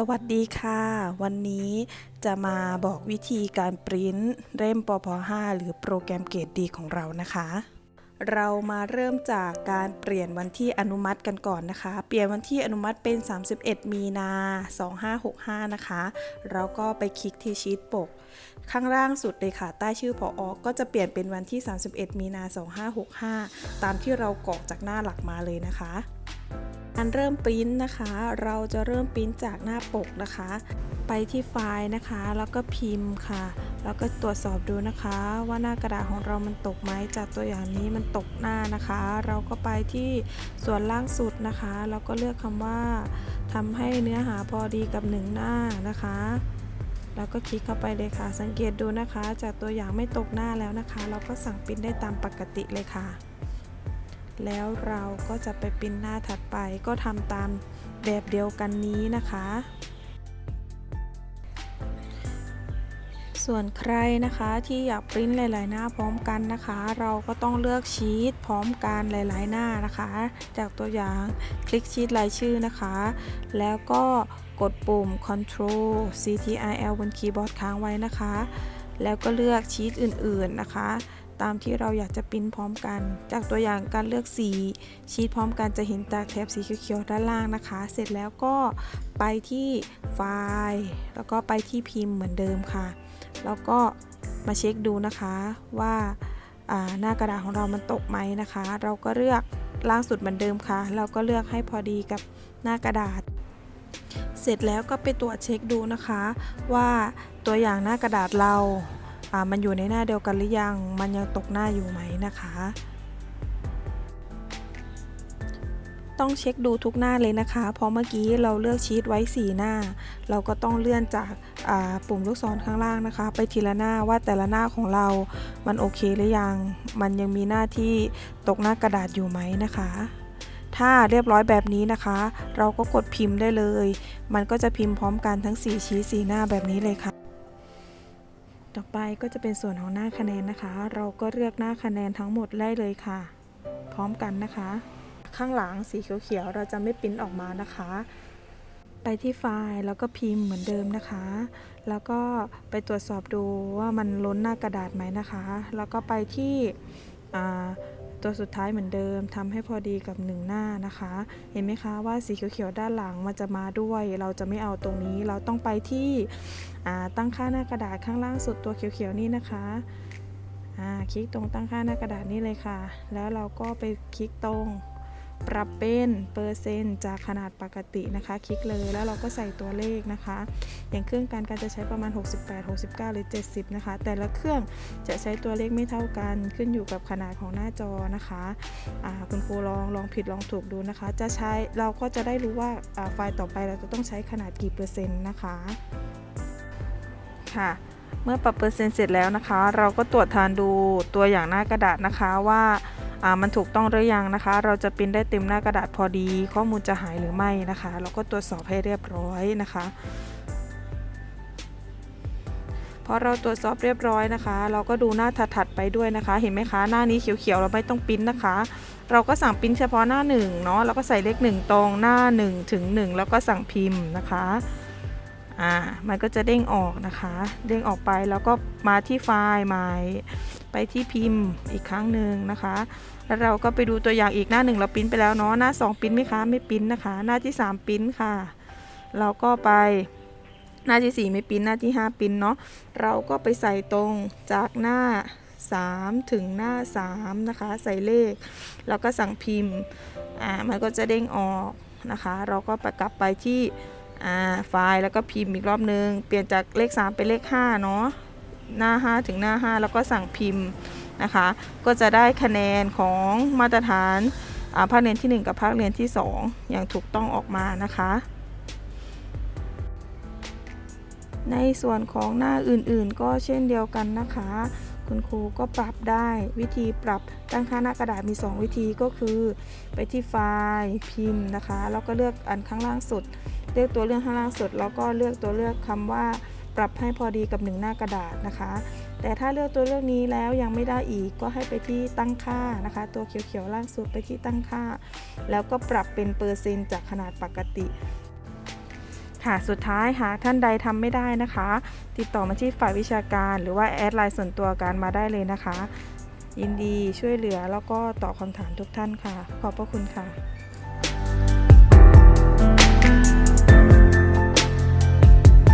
สวัสดีค่ะ วันนี้จะมาบอกวิธีการปริ้นเล่มปพ5หรือโปรแกรมเกรดดีของเรานะคะ เรามาเริ่มจากการเปลี่ยนวันที่อนุมัติกันก่อนนะคะ เปลี่ยนวันที่อนุมัติเป็น 31 มีนา 2565 นะคะเราก็ไปคลิกที่ชีตปก ข้างล่างสุดเลยค่ะ ใต้ชื่อพออก็จะเปลี่ยนเป็นวันที่ 31 มีนา 2565 ตามที่เรากรอกจากหน้าหลักมาเลยนะคะ การเริ่มปริ้นนะคะ เราจะเริ่มปริ้นจากหน้าปกนะคะ ไปที่ไฟล์นะคะ แล้วก็พิมพ์ค่ะ แล้วก็ตรวจสอบดูนะคะ ว่าหน้ากระดาษของเรามันตกไหมจากตัวอย่างนี้มันตกหน้านะคะ เราก็ไปที่ส่วนล่างสุดนะคะ แล้วก็เลือกคำว่าทำให้เนื้อหาพอดีกับหนึ่งหน้านะคะแล้วก็คลิกเข้าไปเลยค่ะ สังเกตดูนะคะ จากตัวอย่างไม่ตกหน้าแล้วนะคะ เราก็สั่งปริ้นได้ตามปกติเลยค่ะ แล้วเราก็จะไปปริ้นหน้าถัดไปก็ทำตามแบบเดียวกันนี้นะคะ ส่วนใครนะคะที่อยากปริ้นหลาย ๆ หน้าพร้อมกันนะคะ เราก็ต้องเลือกชีตพร้อมกันหลาย ๆ หน้านะคะ จากตัวอย่างคลิกชีตรายชื่อนะคะ แล้วก็กดปุ่ม Ctrl Ctrl บนคีย์บอร์ดค้างไว้นะคะ แล้วก็เลือกชีตอื่น ๆ นะคะ ตามที่เราอยากจะปิ้นพร้อมกัน จากตัวอย่างการเลือกสีชีตพร้อมกันจะเห็นจากแถบสีเขียวๆด้านล่างนะคะ เสร็จแล้วก็ไปที่ไฟล์ แล้วก็ไปที่พิมพ์เหมือนเดิมค่ะ แล้วก็มาเช็คดูนะคะว่าหน้ากระดาษของเรามันตกไหมนะคะ เราก็เลือกล่างสุดเหมือนเดิมค่ะ เราก็เลือกให้พอดีกับหน้ากระดาษ เสร็จแล้วก็ไปตรวจเช็คดูนะคะ ว่าตัวอย่างหน้ากระดาษเรา มันอยู่ในหน้าเดียวกันหรือยัง มันยังตกหน้าอยู่ไหมนะคะ ต้องเช็คดูทุกหน้าเลยนะคะ เพราะเมื่อกี้เราเลือกชีตไว้ 4 หน้า เราก็ต้องเลื่อนจากปุ่มลูกศรข้างล่างนะคะ ไปทีละหน้าว่าแต่ละหน้าของเรา มันโอเคหรือยัง มันยังมีหน้าที่ตกหน้ากระดาษอยู่ไหมนะคะถ้าเรียบร้อยแบบนี้นะคะ เราก็กดพิมพ์ได้เลย มันก็จะพิมพ์พร้อมกันทั้ง 4 ชีต4หน้าแบบนี้เลยค่ะ ต่อไปก็จะเป็นส่วนของหน้าคะแนนนะคะ เราก็เลือกหน้าคะแนนทั้งหมดได้เลยค่ะ พร้อมกันนะคะ ข้างหลังสีเขียวๆเราจะไม่ปิ้นออกมานะคะ ไปที่ไฟล์แล้วก็พิมพ์เหมือนเดิมนะคะ แล้วก็ไปตรวจสอบดูว่ามันล้นหน้ากระดาษไหมนะคะ แล้วก็ไปที่ ตัวสุดท้ายเหมือนเดิมทำให้พอดีกับหนึ่งหน้านะคะ เห็นไหมคะว่าสีเขียวๆด้านหลังมันจะมาด้วย เราจะไม่เอาตรงนี้เราต้องไปที่ตั้งค่าหน้ากระดาษข้างล่างสุดตัวเขียวๆนี่นะคะคลิกตรงตั้งค่าหน้ากระดาษนี่เลยค่ะ แล้วเราก็ไปคลิกตรง ปรับเป็นเปอร์เซนต์จากขนาดปกตินะคะ คลิกเลยแล้วเราก็ใส่ตัวเลขนะคะ อย่างเครื่องการการจะใช้ประมาณ 68 69 หรือ 70 นะคะ แต่ละเครื่องจะใช้ตัวเลขไม่เท่ากันขึ้นอยู่กับขนาดของหน้าจอนะคะะคุณครูลองลองผิดลองถูกดูนะคะ จะใช้เราก็จะได้รู้ว่าไฟล์ต่อไปเราจะต้องใช้ขนาดกี่เปอร์เซ็นต์นะคะค่ะเมื่อปรับเปอร์เซ็นต์เสร็จแล้วนะคะ เราก็ตรวจทานดูตัวอย่างหน้ากระดาษนะคะว่า มันถูกต้องหรือยังนะคะ เราจะพิมพ์ได้เต็มหน้ากระดาษพอดี ข้อมูลจะหายหรือไม่นะคะ เราก็ตรวจสอบให้เรียบร้อยนะคะพอเราตรวจสอบเรียบร้อยนะคะ เราก็ดูหน้าถัดๆไปด้วยนะคะ เห็นไหมคะหน้านี้เขียวๆเราไม่ต้องพิมพ์นะคะ เราก็สั่งพิมพ์เฉพาะหน้า1เนาะแล้วก็ใส่เลข1ตรงหน้า1ถึง1แล้วก็สั่งพิมพ์นะคะอ่ามันก็จะเด้งออกนะคะ เด้งออกไปแล้วก็มาที่ไฟล์ใหม่ ไปที่พิมพ์อีกครั้งหนึ่งนะคะ แล้วเราก็ไปดูตัวอย่างอีกหน้าหนึ่งเราปิ้นไปแล้วเนาะหน้า 2 ปิ้นไหมคะไม่ปิ้นนะคะ หน้าที่ 3 ปิ้นค่ะ เราก็ไปหน้าที่ 4 ไม่ปิ้นหน้าที่ 5 ปิ้นเนาะเราก็ไปใส่ตรงจากหน้า 3 ถึงหน้า 3 นะคะ ใส่เลข แล้วก็สั่งพิมพ์อ่ามันก็จะเด้งออกนะคะ เราก็ไปกลับไปที่ไฟล์แล้วก็พิมพ์อีกรอบนึง เปลี่ยนจากเลข 3 เป็นเลข5เนาะ หน้า 5 ถึงหน้า 5 แล้วก็สั่งพิมพ์นะคะ ก็จะได้คะแนนของมาตรฐานภาคเรียนที่ 1 กับภาคเรียนที่ 2 อย่างถูกต้องออกมานะคะ ในส่วนของหน้าอื่นๆ ก็เช่นเดียวกันนะคะ คุณครูก็ปรับได้วิธีปรับตั้งค่าหน้ากระดาษมี 2 วิธีก็คือ ไปที่ไฟล์พิมพ์นะคะแล้วก็เลือกอันข้างล่างสุด เลือกตัวเลือกข้างล่างสุด แล้วก็เลือกตัวเลือกคำว่า ปรับให้พอดีกับ 1 หน้ากระดาษนะคะ แต่ถ้าเลือกตัวเลือกนี้แล้วยังไม่ได้อีกก็ให้ไปที่ตั้งค่านะคะ ตัวเขียวๆล่างสุดไปที่ตั้งค่า แล้วก็ปรับเป็นเปอร์เซนต์จากขนาดปกติค่ะสุดท้ายหากท่านใดทำไม่ได้นะคะ ติดต่อมาที่ฝ่ายวิชาการ หรือว่าแอดไลน์ส่วนตัวการมาได้เลยนะคะ ยินดีช่วยเหลือแล้วก็ตอบคำถามทุกท่านค่ะ ขอบพระคุณค่ะ